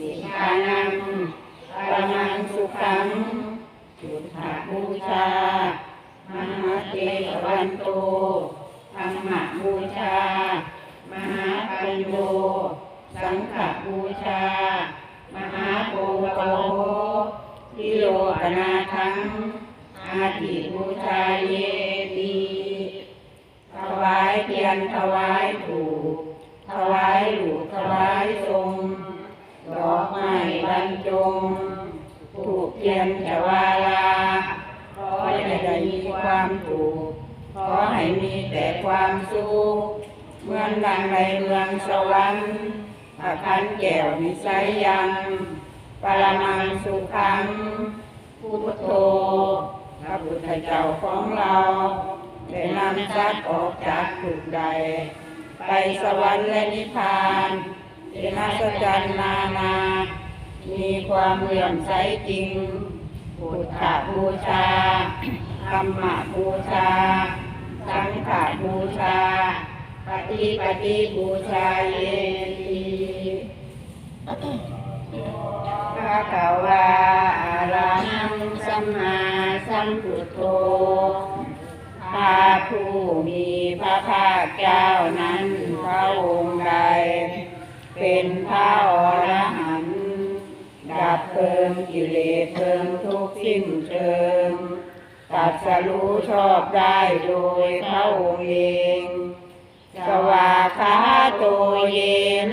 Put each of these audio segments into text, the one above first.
นิพพานังปรมังสุขังพุทธบูชามหาเทวันโตธรรมบูชา มหาปัญโยสังฆบูชา มหาโปโตทิโลกนาทังอาทิบูชาเยติถวายเทียนถวายถูกถวายหลูกถวายทรง ดอกไม้บรรจงถูกเทียนถวาลาขอจะได้มีความถูกขอให้มีแต่ความสุขเมือนดังในเมืองสวรรค์พระคันแก้วนิสัยยังปรมังสุขังพุทโธพระพุทธเจ้าของเราได้นำสัตว์ออกจากทุกใด ไปสวรรค์และนิพพาน เป็นอัศจรรย์นานา มีความเลื่อมใสจริงพุทธบูชาธรรมบูชา สังฆบูชา ปฏิปฏิบูชาเยติภะคะวาอะระหังสัมมาสัมพุทโธพระผู้มีพระภาคเจ้านั้นพระองค์ใด เป็นพระอรหันต์ดับเพลิงกิเลสเพลิงทุกข์สิ้นเชิงตัดสรู้ชอบได้โดยพระองค์เองสวากาโตเย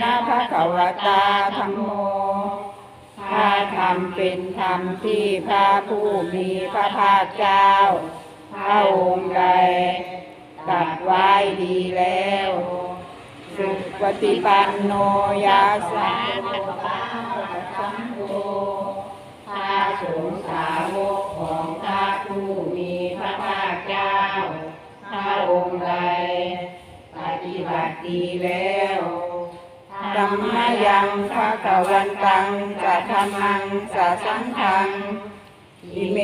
นะภะคะวตาธัมโมพระธรรมเป็นธรรมที่พระผู้มีพระภาคเจ้า พระองค์ใดตัดไว้ดีแล้ว สุปฏิปันโนยาสาสังโฆพระสงฆ์สาวกของพระผู้มีพระภาคเจ้าพระองค์ใดปฏิบัติดีแล้วธรรมยังพระกวันตังจะธรรมังจะสังฆัง อิเม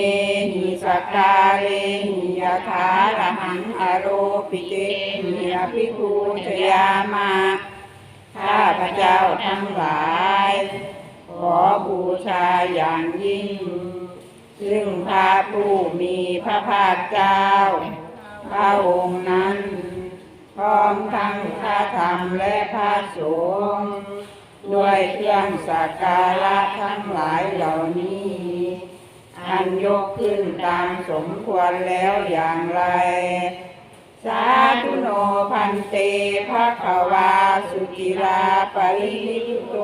หิสกกาเลหิยะถาระหังอโรปิเตหิยภิกขุชยามาข้าพระเจ้าทั้งหลาย ขอบูชาอย่างยิ่ง ซึ่งพระผู้มีพระภาคเจ้า พระองค์นั้น พร้อมทั้งพระธรรมและพระสงฆ์ด้วยเครื่องสักการะทั้งหลายเหล่านี้ อันยกขึ้นตามสมควรแล้วอย่างไร สาธุโนพันเตภะคะวาสุจิราปรินิโต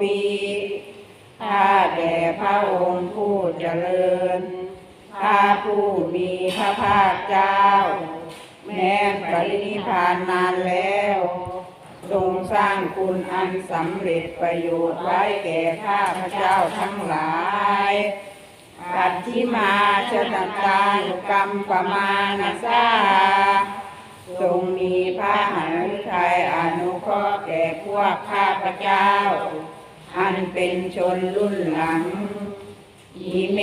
ปีข้าแด่พระองค์ผู้เจริญพระผู้มีพระภาคเจ้า แม้ปรินิพานนานแล้ว ทรงสร้างคุณอันสำเร็จประโยชน์ไว้แก่ข้าพระเจ้าทั้งหลาย ปัจฉิมาชนตานุกรรมประมาณสาทรงมีพระหฤทัยอนุเคราะห์แก่พวกข้าพระเจ้า อันเป็นชนรุ่นหลังอิเม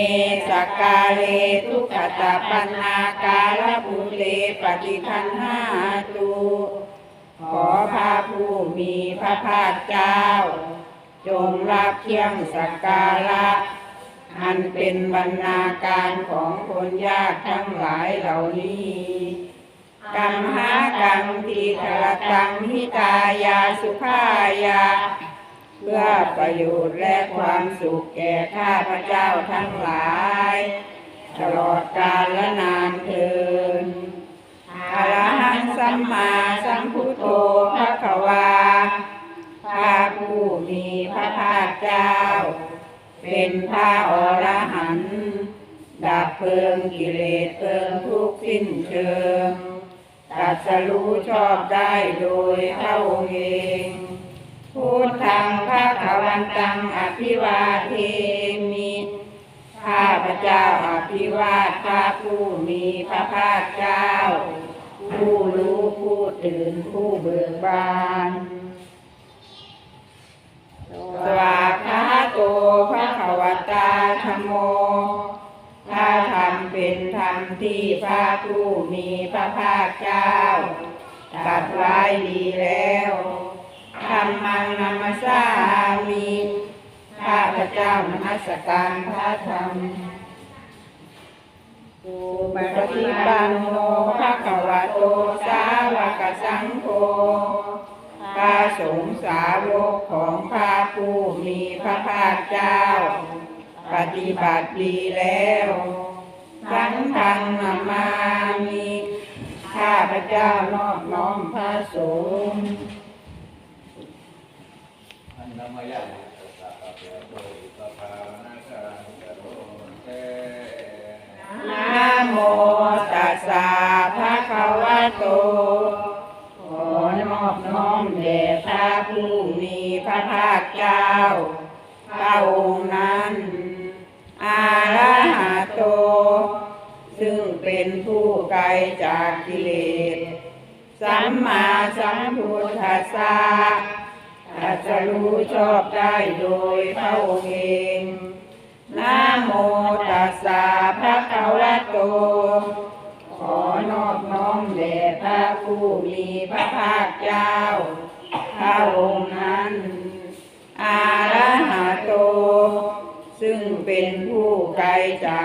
สกาเลทุกขตาปันนาการะภูเตปฏิคันหาตุขอพระผู้มีพระภาคเจ้า จงรับเที่ยงสักการะ อันเป็นบรรณาการของคนยากทั้งหลายเหล่านี้กัมหากังทีครตังหิตายาสุขายา เพื่อประโยชน์และความสุขแก่ข้าพระเจ้าทั้งหลาย ตลอดกาลและนานเทินอรหังสัมมาสัมพุทโธพระขวาพระผู้มีพระภาคเจ้า เป็นพระอรหันต์ดับเพลิงกิเลสเพลิงทุกข์สิ้นเชิงตัสรู้ชอบได้โดยพระองค์เองพุทธังพระขวันตังอภิวาเทมิข้าพระเจ้าอภิวาทพระผู้มีพระภาคเจ้า ผู้รู้ผู้ตื่นผู้เบิกบาน ภาคเจ้าตัดไว้ดีแล้วธรรมังนัมสสามิธระเจ้านมัสการพระธรรมสุปฏิปันโนภะคะวะโตสาวกสังโฆพระสงฆ์สาวกของพระผู้มีพระภาคเจ้า ปฏิบัติดีแล้วสังฆังนามามิ ข้าพระเจ้านอบน้อมพระสงฆ์อันนามยะตัสสะปะเปโตอิปะ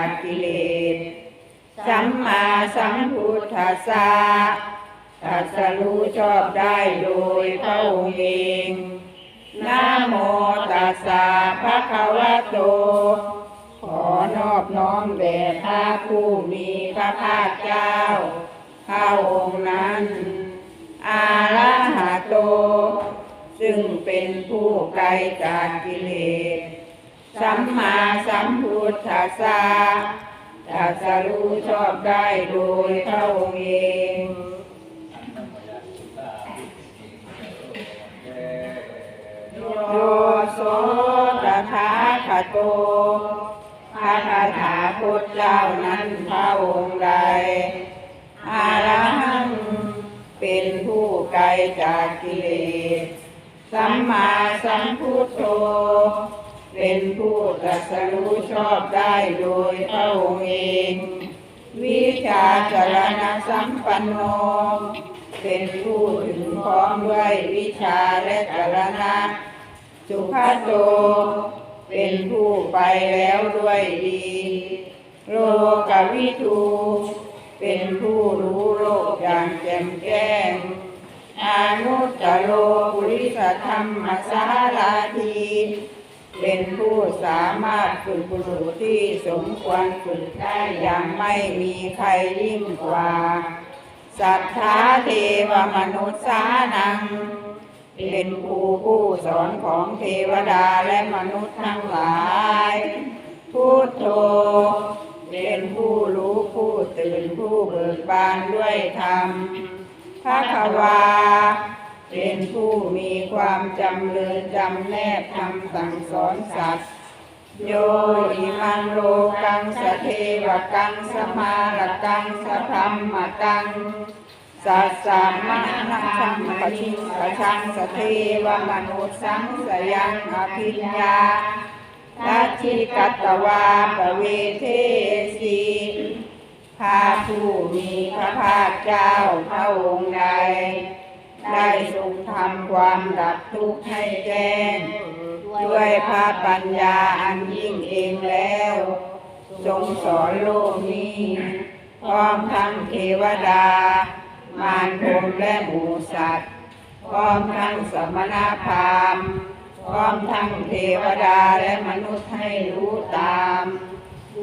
ากกิเลส สัมมาสัมพุทธัสสะตัสรู้ชอบได้โดยพระองค์เองนะโมตัสสะภะคะวะโต ขอนอบน้อมแด่พระผู้มีพระภาคเจ้า พระองค์นั้น อาระหะโต ซึ่งเป็นผู้ไกลจากกิเลส สัมมาสัมพุทธัสสะตรัสรู้ชอบได้โดยพระองค์เองโยโสตถาคโตพระคาถาพุทธเจ้านั้นพระองค์ใดอารังเป็นผู้ไกลจากกิเลสสัมมาสัมพุทโธ เป็นผู้ตรัสรู้ชอบได้โดยพระองค์เอง วิชาจรณะสัมปันโน เป็นผู้ถึงพร้อมด้วยวิชาและจรณะสุภาโต เป็นผู้ไปแล้วด้วยดี โลกวิทูเป็นผู้รู้โลกอย่างแจ่มแจ้งอนุตตโลปุริสธรรมสาลาที เป็นผู้สามารถฝึกบุรุษที่สมควรฝึกได้อย่างไม่มีใครยิ่งกว่า สัทธาเทวมนุษย์สานัง เป็นครูผู้สอนของเทวดาและมนุษย์ทั้งหลายพุทโธเป็นผู้รู้ผู้ตื่นผู้เบิกบานด้วยธรรมพระควา เป็นผู้มีความจำเริญจำแนบทำสั่งสอนสัตว์ โยอิมังโลกังสเทวกังสมาลกังสพรัมกังสัสสะมะนะชังปะชิงปชังสเทวมนุสังสยังอภิญญาทัชิกัตตวาปเวเทสีพาผู้มีพระภาคเจ้าพระองค์ใด ได้ทรงทำความดับทุกข์ให้แจ้ง ด้วยพระปัญญาอันยิ่งเองแล้ว ทรงสอนโลกนี้ พร้อมทั้งเทวดา มารพรมและหมูสัตว์ พร้อมทั้งสมณพราหมณ์พร้อมทั้งเทวดาและมนุษย์ให้รู้ตาม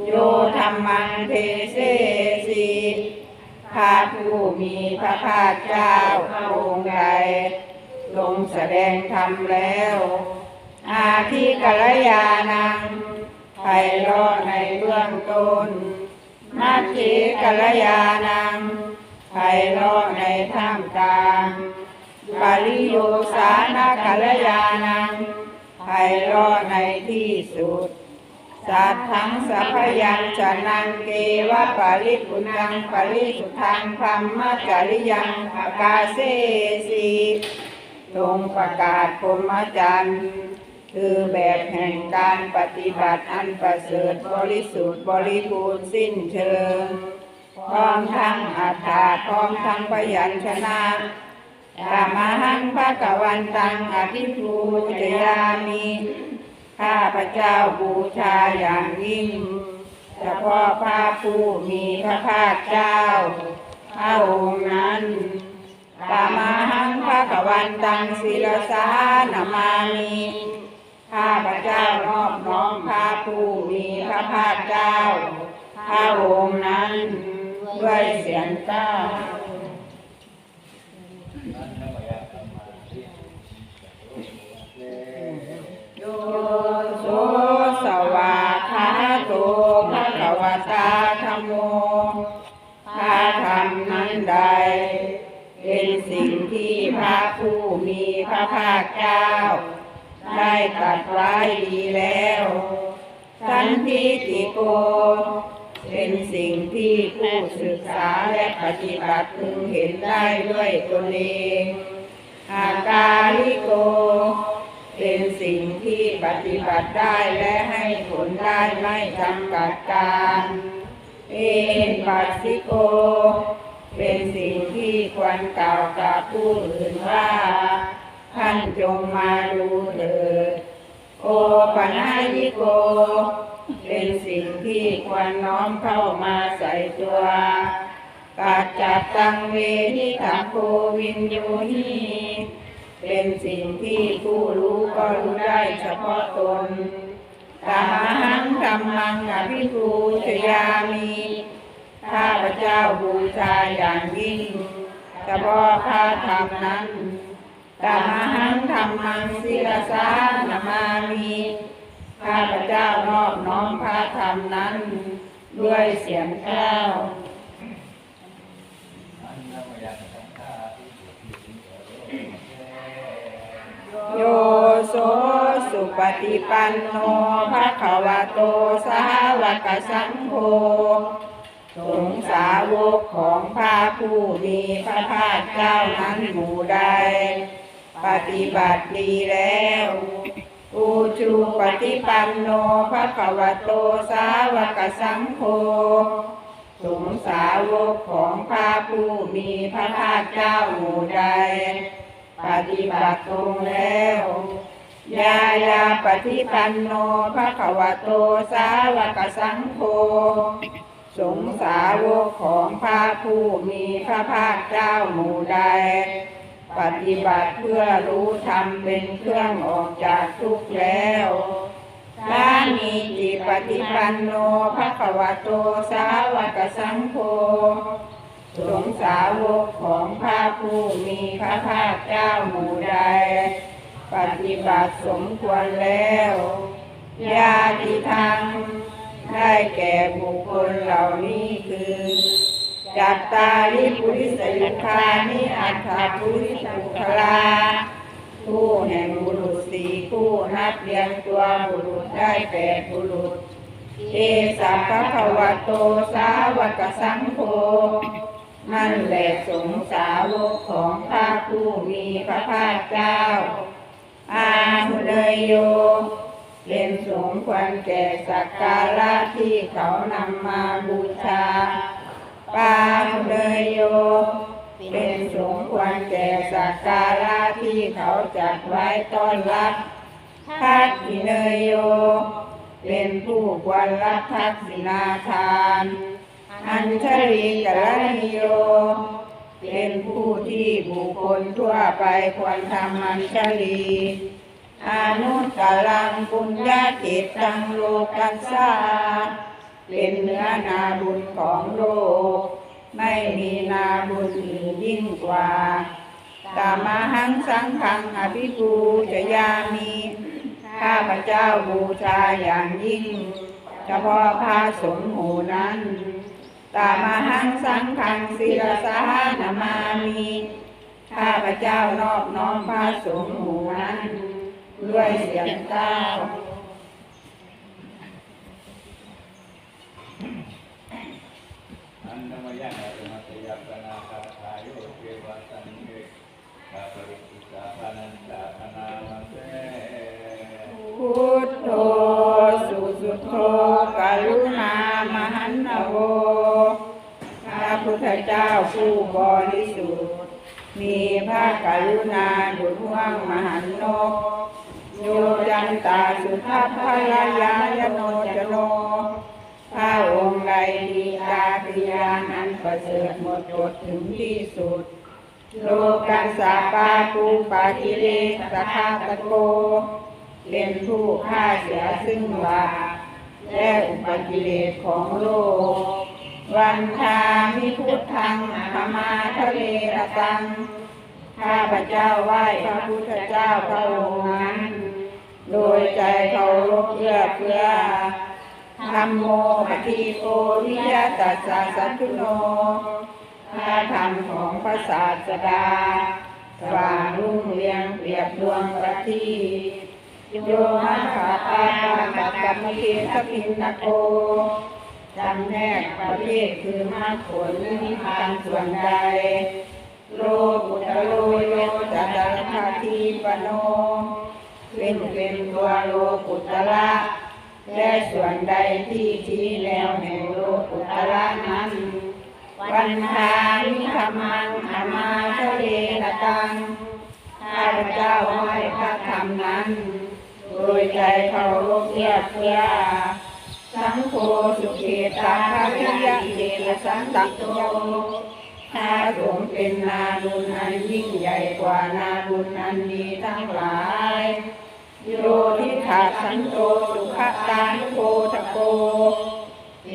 โยธรรมังเทเสสี พระผู้มีพระภาคเจ้าพระองค์ใดทรงแสดงธรรมแล้ว อาทิกัลยาณังไพเราะในเบื้องต้นมัชชิกัลยาณังไพเราะในท่ามกลางปริโยสานกัลยาณังไพเราะในที่สุด สัทธังสัพยัญชนะเกวะปริปุณังปริสุทธังธรรมะจริยังปกาเสสีทรงประกาศพรมจรรย์คือแบบแห่งการปฏิบัติอันประเสริฐบริสุทธิ์บริบูรณ์สิ้นเชิงพร้อมทั้งอัฏฐาพร้อมทั้งพยัญชนะตามหังภะกวันตังอภิปูจยามิ ข้าพระเจ้าบูชาอย่างยิ่งเฉพาะพระผู้มีพระภาคเจ้าพระองค์นั้นตามาหังพระกวันตังศิลสานามามิข้าพระเจ้านอบน้อมพระผู้มีพระภาคเจ้าพระองค์นั้นด้วยเสียงกล้า พระผู้มีพระภาคเจ้า ได้ตรัสไว้ดีแล้วสันทิติโก เป็นสิ่งที่ผู้ศึกษาและปฏิบัติพึงเห็นได้ด้วยตนเองอาการิโก เป็นสิ่งที่ปฏิบัติได้และให้ผลได้ไม่จำกัดการ เอนปัสสิโก เป็นสิ่งที่ควรกล่าวกับผู้อื่นว่า ท่านจงมาดูเถิดโอปัญญิโก เป็นสิ่งที่ควรน้อมเข้ามาใส่ตัวกัจจัตตังเวทิตังโควินโยหีเป็นสิ่งที่ผู้รู้ก็รู้ได้เฉพาะตนตาหังธรรมังอภิปูชยามี ข้าพระเจ้าบูชาอย่างยิ่งเฉพาะพระธรรมนั้นตาหังธรรมังศิลสานามามีข้าพระเจ้านอบน้อมพระธรรมนั้น ด้วยเสียงกล้าวโยโสสุปฏิปันโนภะคะวะโตสาวกสังโฆ สงสาวกของพระผู้มีพระภาคเจ้านั้นหมู่ใด ปฏิบัติดีแล้วอุจูปฏิปันโนภะคะวะโตสาวกสังโฆสงสาวกของพระผู้มีพระภาคเจ้าหมู่ใด ปฏิบัติตรงแล้วยายาปฏิปันโนภะคะวะโตสาวกสังโฆ สงสาวกของพระผู้มีพระภาคเจ้าหมู่ใด ปฏิบัติเพื่อรู้ธรรมเป็นเครื่องออกจากทุกข์แล้วสามีจิปฏิปันโนภะคะวะโตสาวกสังโฆสงสาวกของพระผู้มีพระภาคเจ้าหมู่ใด ปฏิบัติสมควรแล้วญาติธรรม ได้แก่บุคคลเหล่านี้คือจัตตาริปุริสยุคานิอัฏฐปุริสุคลาผู้แห่งบุรุษสี่ผู้นับเรียงตัวบุรุษได้แปดบุรุษเอสัพพะควะโตสาวกสังโฆนั่นแหละสงสาวกของพระผู้มีพระภาคเจ้าอาหุเนยโย เป็นสงฆ์ควรแก่สักการะที่เขานำมาบูชา ปาเนยโย เป็นสงฆ์ควรแก่สักการะที่เขาจัดไว้ต้อนรับทักขิเนยโย เป็นผู้ควรรับทักษิณาทาน อัญชลีกรณิโย เป็นผู้ที่บุคคลทั่วไปควรทำอัญชลี อนุตกลังปุญญาเกตังโลกัสสาเป็นเนื้อนาบุญของโลก ไม่มีนาบุญอื่นยิ่งกว่าตามาหังสังขังอภิปูชยามีข้าพเจ้าบูชาอย่างยิ่งเฉพาะพระสงฆ์หมู่นั้นตามาหังสังขังศิลสานามามีข้าพเจ้านอบน้อมพระสงฆ์หมู่นั้น ด้วยเสียงกล้าวอันนมยะธรรมตยปนาคาทายโยเกวัสันเกกาปริกิตาปนันตาปนามันเตพุทโธสุสุโธกรุณามหันนโวพระพุทธเจ้าผู้บริสุทธิ์มีพระกรุณาดุจห่วงมหันนก โยจันตาสุทัพพลายายโนจโนพระองค์ใดดีตาติยานอันประเสริฐหมดจดถึงที่สุด โลกัสสาปาปูปากิเลสสาตะโก เป็นผู้ฆ่าเสียซึ่งบาและอุปกิเลสของโลก วันทามิพุทธังธรรมาทะเลระตัง ข้าพระเจ้าไหว้พระพุทธเจ้าพระองค์นั้น โดยใจเคารพเพื่อเพื่อธรรมโมปฏิโกวิยตัสสะสัตุโนพระธรรมของพระศาสดา สว่างรุ่งเรืองเปรียบดวงประทีปโยมัคาปาปากัตตมะเทสพินนโกจำแนกประเภทคือมรรคผลนิพพานส่วนใด โลกุตโลโยจัตตรคาทีปโน เป็นเป็นตัวโลกุตระและส่วนใดที่ชี้แนวแห่งโลกุตระนั้น วันทามิธรรมังอามาทะเลนะตังข้าพเจ้าไหว้พระธรรมนั้น โดยใจเคารพเพื่อเพื่อสังโฆสุเขตาภริยะเดชสันตัโต ถ้าสงเป็นนาบุญอันยิ่งใหญ่กว่านาบุญอันดีทั้งหลาย โยทิขาสันโตสุขตานุโกทโก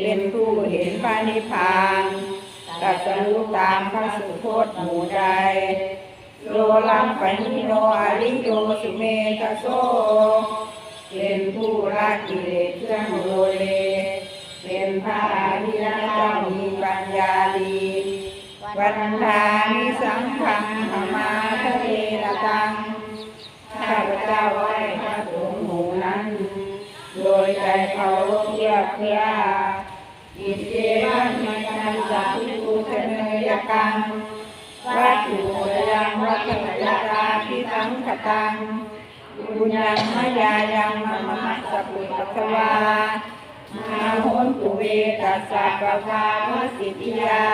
เป็นผู้เห็นพระนิพพานตรัสรู้ตามพระสุคตหมู่ใดโลลังปนิโนอริโยสุเมตโสเป็นผู้ละกิเลสเครื่องโลเล เป็นพระอริยเจ้ามีปัญญาดี วันทามิสังขังขมาทะเลระตัง ข้าพเจ้าไหว้พระสงฆ์หมู่นั้น โดยใจเคารพเพื่อเพื่อิเจวัมมันันจัพิภูชเนยกังวัตถุยังวัตถยตาพิสังขตังบุญยังมายายังมะมะสะปุปัสวามาโหนตุเวตัสสะปะภาวสิทธิยา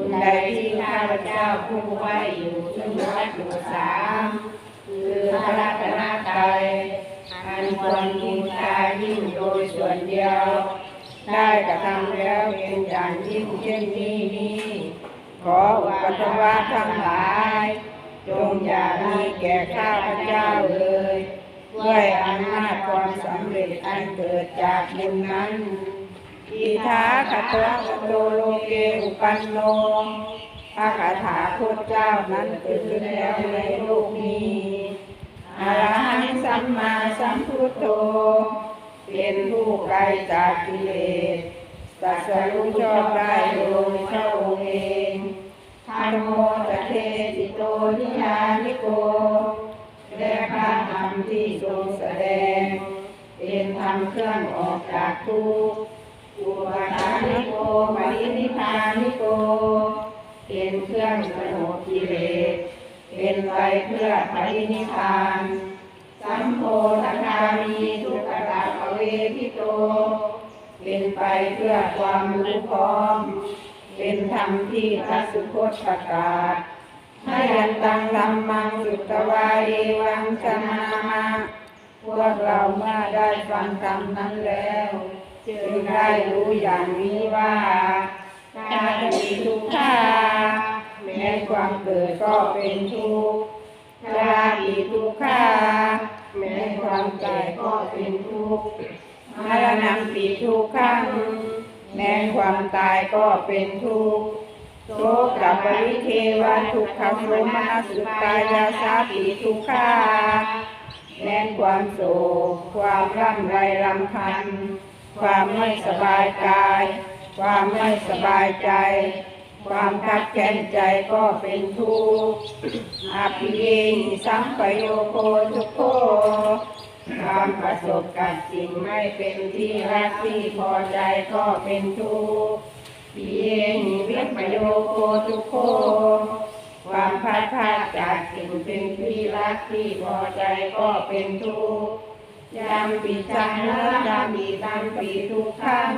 บุญใดที่ข้าพเจ้าผู้ไว้อยู่ซึ่งวัดอยู่สามคือพระรัตนตรัยอันควรบูชายิ่งโดยส่วนเดียว ได้กระทำแล้วเป็นอย่างยิ่งเช่นนี้นี้ขออุปตวะทั้งหลายจงอย่ามีแก่ข้าพเจ้าเลยด้วยอำนาจความสำเร็จอันเกิดจากบุญนั้น อิทาคตวะโตโลเกอุปันโนพระคาถาพุทธเจ้านั้นเกิดขึ้นแล้วในโลกนี้อรหังสัมมาสัมพุทโธ เป็นผู้ไกลจากกิเลสตัสรู้ชอบได้โดยพระองค์เองธรรมโมตเทสิโตนิยานิโก และพระธรรมที่ทรงแสดง เป็นธรรมเครื่องออกจากทุกข์ อุปาริโกปรินิพานิโก เป็นเครื่องสงบกิเลส เป็นไปเพื่อปรินิพพาน สัมโพธคามีทุกขตาภเวทิโต เป็นไปเพื่อความรู้พร้อม เป็นธรรมที่พระสุคตประกาศให้ยันตังธรรมังสุตวาเอวังสนามาพวกเราเมื่อได้ฟังธรรมนั้นแล้ว จึงได้รู้อย่างนี้ว่าการมีทุกข์าแม้ความเกิดก็เป็นทุกข์ชรามีทุกขาแม้ความแก่ก็เป็นทุกข์มรณะปีทุกขังแม้ความตายก็เป็นทุกข์โสกับปริเทวทุกขโสมนัสสุตายาสาปิทุกขาแม้ความโศกความร่ำไรรำพัน ความไม่สบายกาย ความไม่สบายใจ ความคับแค้นใจก็เป็นทุกข์อาภิเยหิสัมปโยโคทุกโคความประสบกับสิ่งไม่เป็นที่รักที่พอใจก็เป็นทุกข์ปีเองวิปโยโคทุกโคความพัดพลาดจากสิ่งเป็นที่รักที่พอใจก็เป็นทุกข์ ยามปีจังและยามปีตังปีทุกขัง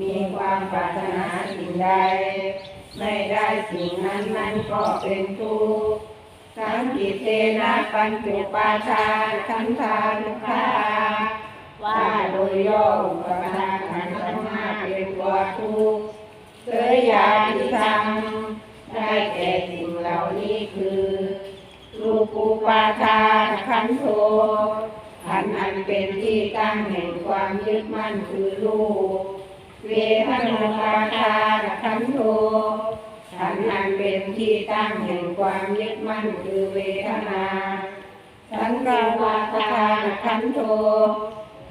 มีความปรารถนาสิ่งใด ไม่ได้สิ่งนั้นนั้นก็เป็นทุกข์โสสังกิเตนะปัญจุปาทาขันธานุภาว่าโดยย่ออุปทานขันธ์ทั้งห้าเป็นตัวทุกข์เสยยาที่ทำได้แก่สิ่งเหล่านี้คือรูปูปาทานขันโท ขันอันเป็นที่ตั้งแห่งความยึดมั่นคือรูปเวทนาปาทานขันโทขันอันเป็นที่ตั้งแห่งความยึดมั่นคือเวทนาสังกาปาทานขันโท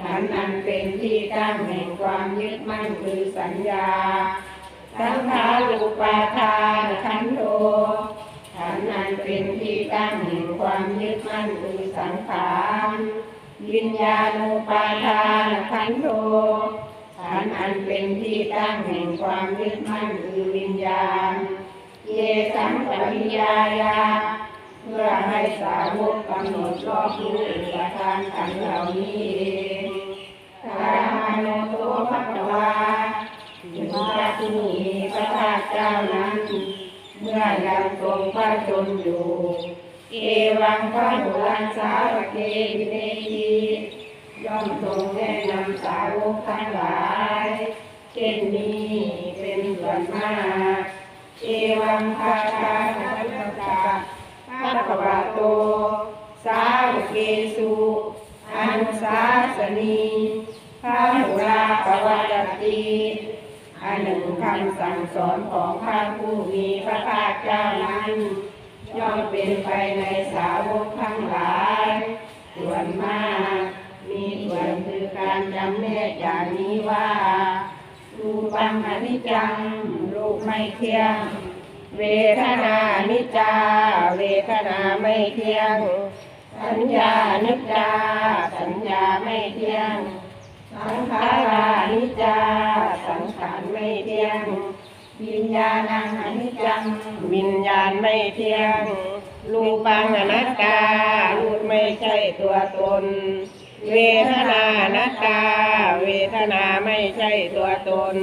ขันอันเป็นที่ตั้งแห่งความยึดมั่นคือสัญญาสังขารูปาทานขันโทขันอันเป็นที่ตั้งแห่งความยึดมั่นคือสังขาร วิญญาณูปาทานขันโทขันธ์อันเป็นที่ตั้งแห่งความยึดมั่นคือวิญญาณ เยสังปริยายา เพื่อให้สาวกกำหนดรอบรู้เอกทานขันธ์เหล่านี้เองกามโนโตภควาถึงพระผู้มีพระภาคเจ้านั้น เมื่อยังทรงพระชนอยู่ เอวังพระหุรังสาวกเกวิเนทีย่อมทรงแนะนำสาวกทั้งหลายเช่นนี้เป็นส่วนมากเอวังคาคาสัพพะพระขวาโต สาวกเกสุอนุสาสนีพระหุราปวัตติอันหนึ่งคำสั่งสอนของพระผู้มีพระภาคเจ้านั้น ย่อมเป็นไปในสาวกทั้งหลาย ส่วนมาก มีส่วนคือการจำแนกอย่างนี้ว่ารูปังอนิจจังรูปไม่เที่ยง เวทนานิจจา เวทนาไม่เที่ยง สัญญานิจจา สัญญาไม่เที่ยง สังขารานิจจา สังขารไม่เที่ยง วิญญาณังอนิจจัง วิญญาณไม่เที่ยง รูปังอนัตตา รูปไม่ใช่ตัวตน เวทนานัตตา เวทนาไม่ใช่ตัวตน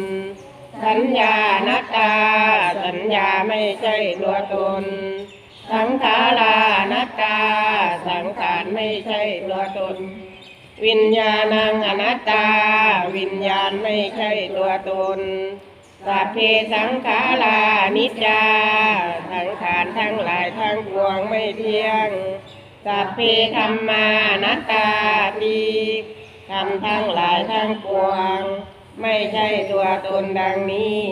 สัญญาอนัตตา สัญญาไม่ใช่ตัวตน สังขารานัตตา สังขารไม่ใช่ตัวตน วิญญาณังอนัตตา วิญญาณไม่ใช่ตัวตน สัพเพสังขารานิจจาสังขารทั้งหลายทั้งปวงไม่เที่ยง สัพเพธรรมานัตตาตีธรรมทั้งหลายทั้งปวง ไม่ใช่ตัวตนดังนี้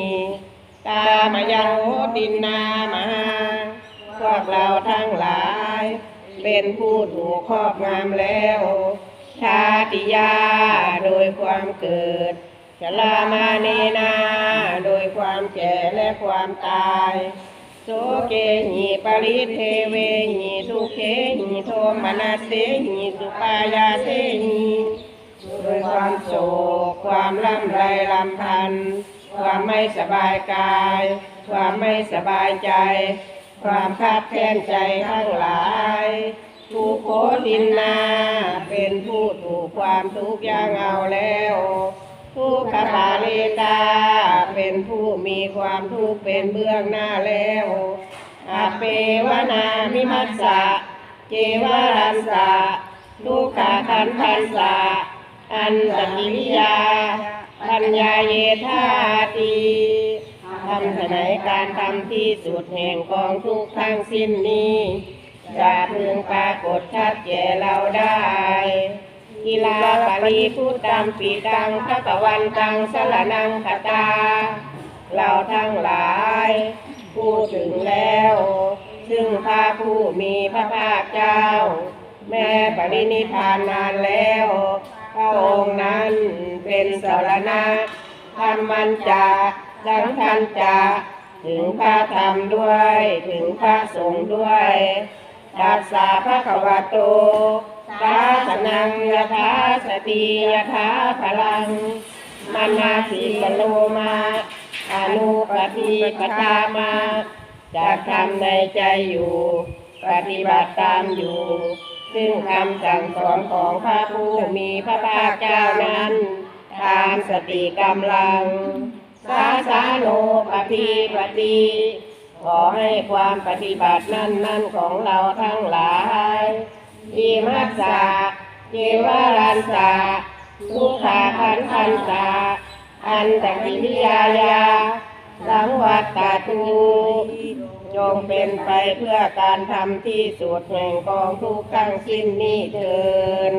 ตามยังโหตินนามาพวกเราทั้งหลาย เป็นผู้ถูกครอบงำแล้ว ชาติยาโดยความเกิดชรามาเนนา ความแก่และความตายโสเกหิปริเทเวหิทุเคหิโทมนัสเสหิสุปายาเสหิโดยความโศกความลำไรลำพันธ์ความไม่สบายกาย ความไม่สบายใจ ความคับแค้นใจทั้งหลายทุกโคตินนา เป็นผู้ถูกความทุกข์ย่างเอาแล้ว ทุกขตาเลตา เป็นผู้มีความทุกข์เป็นเบื้องหน้าแล้วอาเปวนามิมัสสะเจวรัสสะทุกขาคันทันสะอันตกิริยา ปัญญาเยธาตีทำแสดงการทำที่สุดแห่งกองทุกข์ทั้งสิ้นนี้ จะพึงปรากฏชัดแก่เราได้ กีฬาปริพุตตัมปีตังพระตะวันตังสลนังคตา เราทั้งหลายพูดถึงแล้ว ซึ่งพระผู้มีพระภาคเจ้า แม่ปรินิพานนานแล้ว พระองค์นั้นเป็นสารณะธรรมันจะสังคันจะถึงพระธรรมด้วย ถึงพระสงฆ์ด้วยตัสสะพระขวโต สาสนังยถาสติยถาพลังมนาสิกโลมาอนุปฏิปทามาจะทำในใจอยู่ ปฏิบัติตามอยู่ ซึ่งคำสั่งสอนของพระผู้มีพระภาคเจ้านั้นตามสติกำลัง สาสาโนปฏิปฏิขขอให้ความปฏิบัตินั่นนั่นของเราทั้งหลาย อิมัสสะเจวารันสะทุกขาคันคันสะอันตกิริยายา สังวัตตาตูจงเป็นไปเพื่อการทำที่สุดแห่งกองทุกข์ทั้งสิ้นนี้เถิด